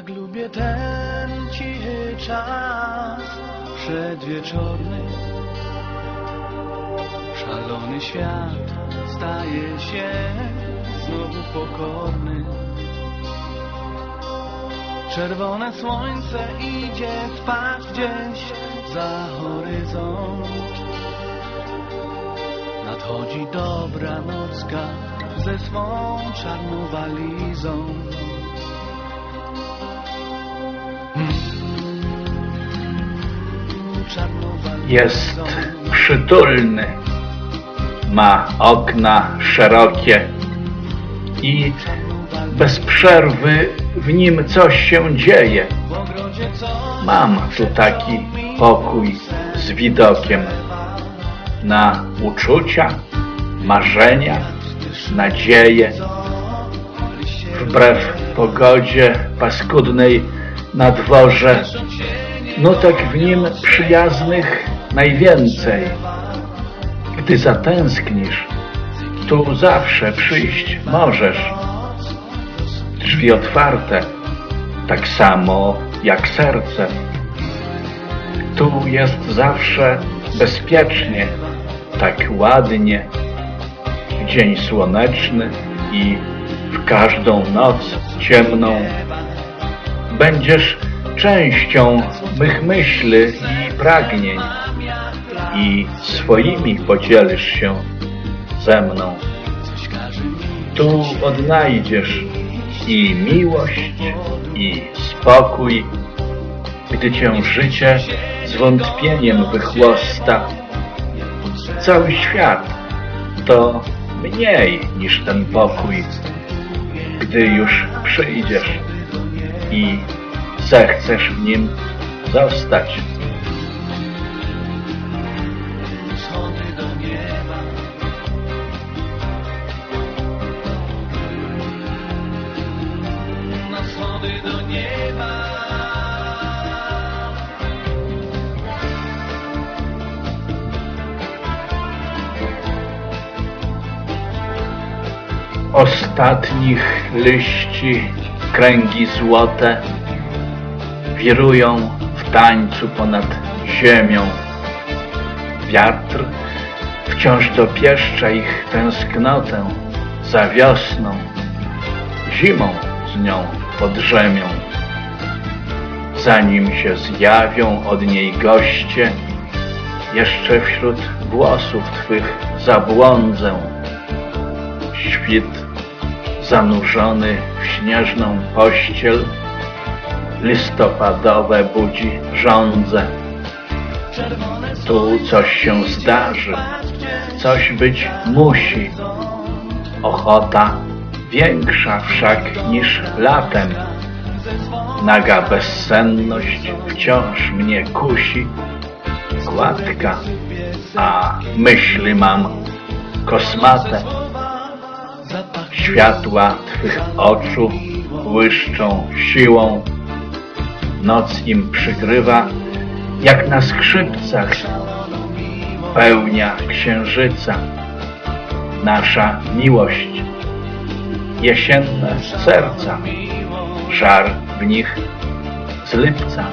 Tak lubię ten cichy czas przedwieczorny. Szalony świat staje się znowu pokorny. Czerwone słońce idzie spać gdzieś za horyzont. Nadchodzi dobra nocka ze swą czarną walizą. Jest przytulny, ma okna szerokie i bez przerwy w nim coś się dzieje. Mam tu taki pokój z widokiem na uczucia, marzenia, nadzieje. Wbrew pogodzie paskudnej na dworze, nutek w nim przyjaznych najwięcej. Gdy zatęsknisz, tu zawsze przyjść możesz. Drzwi otwarte, tak samo jak serce. Tu jest zawsze bezpiecznie, tak ładnie. Dzień słoneczny i w każdą noc ciemną. Będziesz częścią mych myśli i pragnień i swoimi podzielisz się ze mną. Tu odnajdziesz i miłość, i spokój, gdy cię życie z wątpieniem wychłosta. Cały świat to mniej niż ten pokój, gdy już przyjdziesz i zechcesz w nim zostać. Ostatnich liści kręgi złote wirują w tańcu ponad ziemią. Wiatr wciąż dopieszcza ich tęsknotę za wiosną, zimą z nią podrzemią. Zanim się zjawią od niej goście, jeszcze wśród włosów Twych zabłądzę. Świt zanurzony w śnieżną pościel, listopadowe budzi żądzę. Tu coś się zdarzy, coś być musi. Ochota większa wszak niż latem. Naga bezsenność wciąż mnie kusi. Gładka, a myśli mam kosmate. Światła Twych oczu błyszczą siłą. Noc im przygrywa, jak na skrzypcach, pełnia księżyca. Nasza miłość, jesienne serca, żar w nich z lipca.